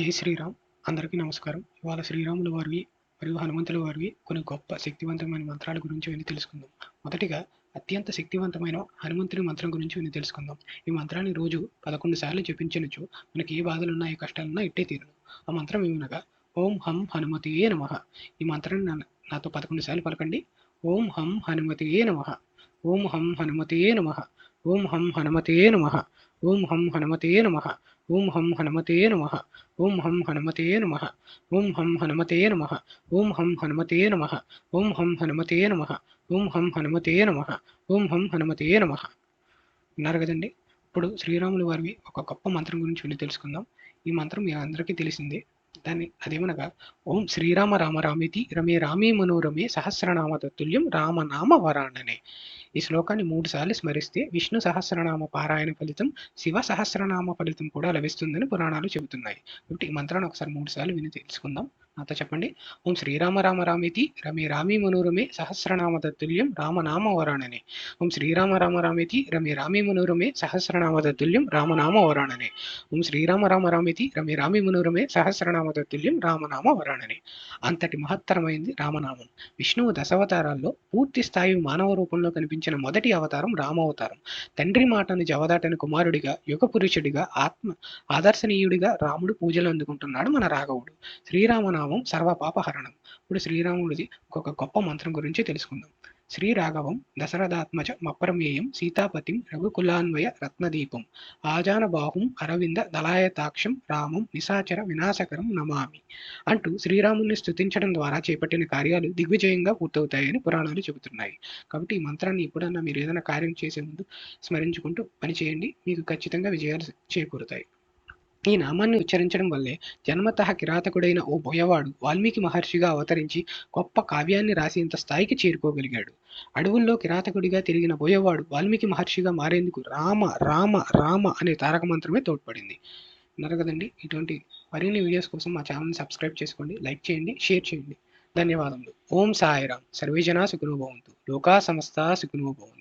జై శ్రీరామ్. అందరికీ నమస్కారం. ఇవాళ శ్రీరాముల వారివి మరియు హనుమంతుల వారివి కొన్ని గొప్ప శక్తివంతమైన మంత్రాల గురించి విని తెలుసుకుందాం. మొదటిగా అత్యంత శక్తివంతమైన హనుమంతుని మంత్రం గురించి విని తెలుసుకుందాం. ఈ మంత్రాన్ని రోజు పదకొండు సార్లు జపించనుచు మనకి ఏ బాధలున్నా ఏ కష్టాలున్నా ఇట్టే తీరును. ఆ మంత్రం ఏమనగా ఓం హం హనుమతియే నమ. ఈ మంత్రాన్ని నాతో పదకొండు సార్లు పలకండి. ఓం హం హనుమతియే నమ. ఓం హం హనుమతియే నమ. ఓం హం హనుమతియే నమ. ఓం హం హనుమతే నమ. ఓం హం హనుమతే నమ. ఓం హం హనుమతే నమ. ఓం హం హనుమతే నమ. ఓం హం హనుమతే నమ. ఓం హం హనుమతే నమ. ఓం హం హనుమతే నమ. ఓం హం హనుమతే నమ. ఉన్నారు కదండి? ఇప్పుడు శ్రీరాములు వారివి ఒక గొప్ప మంత్రం గురించి వెళ్ళి తెలుసుకుందాం. ఈ మంత్రం మీ అందరికీ తెలిసిందే. దాన్ని అదేమనగా ఓం శ్రీరామ రామ రామితి రమే రామే మనోరమే సహస్రనామ తత్తుల్యం రామనామ వరాణనే ఈ శ్లోకాన్ని మూడు సార్లు స్మరిస్తే విష్ణు సహస్రనామ పారాయణ ఫలితం శివ సహస్రనామ ఫలితం కూడా లభిస్తుందని పురాణాలు చెబుతున్నాయి. కాబట్టి ఈ మంత్రాన్ని ఒకసారి మూడు సార్లు విని తెలుసుకుందాం. నాతో చెప్పండి. ఓం శ్రీరామ రామ రామితి రమే రామి మనోరమే సహస్రనామ తత్తుల్యం రామనామ వరాణనే ఓం శ్రీరామ రామ రామితి రమే రామి మనోరమే సహస్రనామ తత్తుల్యం రామనామ వరాణనే ఓం శ్రీరామ రామ రామితి రమే రామి మనోరమే సహస్రనామ తత్తుల్యం రామనామ వరాణనే అంతటి మహత్తరమైంది రామనామం. విష్ణువు దశావతారాల్లో పూర్తి స్థాయి మానవ రూపంలో కనిపించిన మొదటి అవతారం రామావతారం. తండ్రి మాటను జవదాటని కుమారుడిగా యుగ పురుషుడిగా ఆత్మ ఆదర్శనీయుడిగా రాముడు పూజలు అందుకుంటున్నాడు మన రాఘవుడు. శ్రీరామనామ సర్వ పాపహరణం ఇప్పుడు శ్రీరాముడిది ఒక గొప్ప మంత్రం గురించి తెలుసుకుందాం. శ్రీ రాఘవం దశరథాత్మజ మప్రమేయం సీతాపతిం రఘుకులాన్వయ రత్నదీపం ఆజానబాహుం అరవింద దళాయతాక్షం రామం నిశాచర వినాశకరం నమామి అంటూ శ్రీరాముని స్థుతించడం ద్వారా చేపట్టిన కార్యాలు దిగ్విజయంగా పూర్తవుతాయని పురాణాలు చెబుతున్నాయి. కాబట్టి ఈ మంత్రాన్ని ఎప్పుడన్నా మీరు ఏదైనా కార్యం చేసే ముందు స్మరించుకుంటూ పనిచేయండి. మీకు ఖచ్చితంగా విజయాలు చేకూరుతాయి. ఈ నామాన్ని ఉచ్చరించడం వల్లే జన్మతః కిరాతకుడైన ఓ బోయవాడు వాల్మీకి మహర్షిగా అవతరించి గొప్ప కావ్యాన్ని రాసేంత స్థాయికి చేరుకోగలిగాడు. అడవుల్లో కిరాతకుడిగా తిరిగిన బోయవాడు వాల్మీకి మహర్షిగా మారేందుకు రామ రామ రామ అనే తారక మంత్రమే తోడ్పడింది. విన్నారు కదండి? ఇటువంటి మరిన్ని వీడియోస్ కోసం మా ఛానల్ని సబ్స్క్రైబ్ చేసుకోండి లైక్ చేయండి షేర్ చేయండి. ధన్యవాదములు. ఓం సాయిరామ్ సర్వేజన జనా భవంతు. లోకా సంస్థ సుఖినో భవంతు.